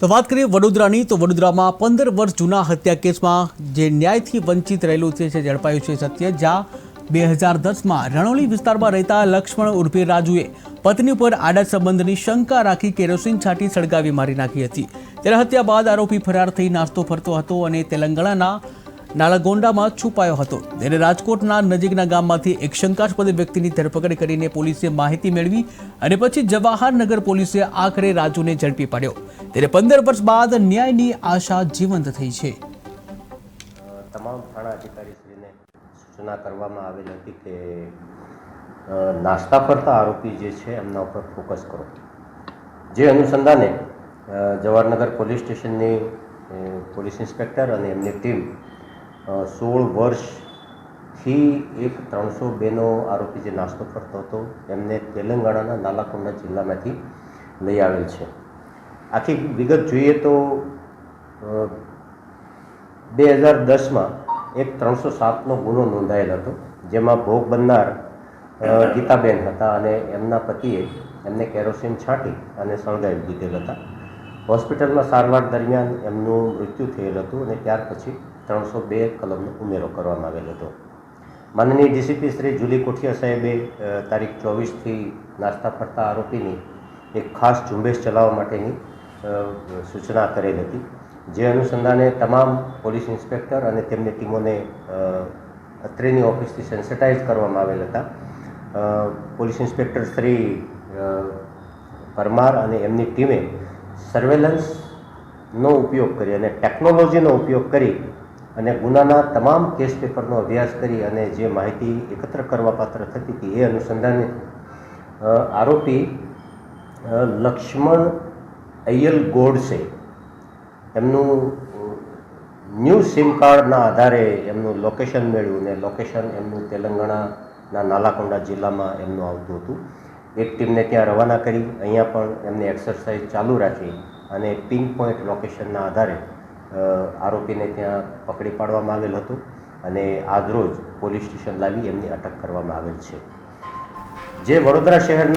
તો વાત કરીએ વડોદરાની, તો વડોદરામાં પંદર વર્ષ જૂના હત્યા કેસમાં જે ન્યાયથી વંચિત રહેલું છે, જે ઝડપાયું છે સત્ય, જ્યાં બે હજાર દસમાં રણોલી વિસ્તારમાં રહેતા લક્ષ્મણ ઉર્ફે રાજુએ પત્ની પર આડા સંબંધની શંકા રાખી કેરોસીન છાંટી સળગાવી મારી નાખી હતી. ત્યારે હત્યા બાદ આરોપી ફરાર થઈ નાસ્તો ફરતો હતો અને તેલંગાણાના નાળગોંડામાં છુપાયો હતો. ત્યારે રાજકોટના નજીકના ગામમાંથી એક શંકાસ્પદ વ્યક્તિની ધરપકડ કરીને પોલીસે માહિતી મેળવી અને પછી જવાહરનગર પોલીસે આખરે રાજુને ઝડપી પાડ્યો. ત્યારે પંદર વર્ષ બાદ ન્યાયની આશા જીવંત થઈ છે. તમામ થાણા અધિકારીશ્રીને સૂચના કરવામાં આવેલ હતી કે નાસ્તા ફરતા આરોપી જે છે એમના ઉપર ફોકસ કરો. જે અનુસંધાને જવાહરનગર પોલીસ સ્ટેશનની પોલીસ ઇન્સ્પેક્ટર અને એમની ટીમ સોળ વર્ષથી એક ત્રણસો બેનો આરોપી જે નાસ્તો કરતો હતો, એમને તેલંગાણાના નાલાકોંડા જિલ્લામાંથી લઈ આવેલ છે. આખી વિગત જોઈએ તો બે હજાર દસમાં એક ત્રણસો સાતનો ગુનો નોંધાયેલ હતો, જેમાં ભોગ બનનાર ગીતાબેન હતા અને એમના પતિએ એમને કેરોસીન છાંટી અને સળગાવી દીધેલ હતા. હોસ્પિટલમાં સારવાર દરમિયાન એમનું મૃત્યુ થયેલ હતું અને ત્યાર પછી ત્રણસો બે કલમનો ઉમેરો કરવામાં આવેલ હતો. માનનીય ડીસીપી શ્રી જુલી કોઠિયા સાહેબે તારીખ ચોવીસથી નાસ્તા ફરતા આરોપીની એક ખાસ ઝુંબેશ ચલાવવા માટેની સૂચના કરેલ હતી. જે અનુસંધાને તમામ પોલીસ ઇન્સ્પેક્ટર અને તેમની ટીમોને અત્રેની ઓફિસથી સેન્સિટાઇઝ કરવામાં આવેલ હતા. પોલીસ ઇન્સ્પેક્ટર શ્રી પરમાર અને એમની ટીમે સર્વેલન્સનો ઉપયોગ કરી અને ટેકનોલોજીનો ઉપયોગ કરી અને ગુનાના તમામ કેસ પેપરનો અભ્યાસ કરી અને જે માહિતી એકત્ર કરવા પાત્ર થતી હતી એ અનુસંધાને આરોપી લક્ષ્મણ અય્યલ ગોડસે એમનું ન્યૂ સિમ કાર્ડના આધારે એમનું લોકેશન મેળવ્યું ને લોકેશન એમનું તેલંગાણાના નાલાકોંડા જિલ્લામાં એમનું આવતું હતું. એક ટીમને ત્યાં રવાના કરી, અહીંયા પણ એમની એક્સરસાઇઝ ચાલુ રાખી અને પિન પોઈન્ટ લોકેશનના આધારે આરોપીને ત્યાં પકડી પાડવામાં આવેલ હતું અને આજરોજ પોલીસ સ્ટેશન લાવી એમની અટક કરવામાં આવેલ છે. જે વડોદરા શહેરના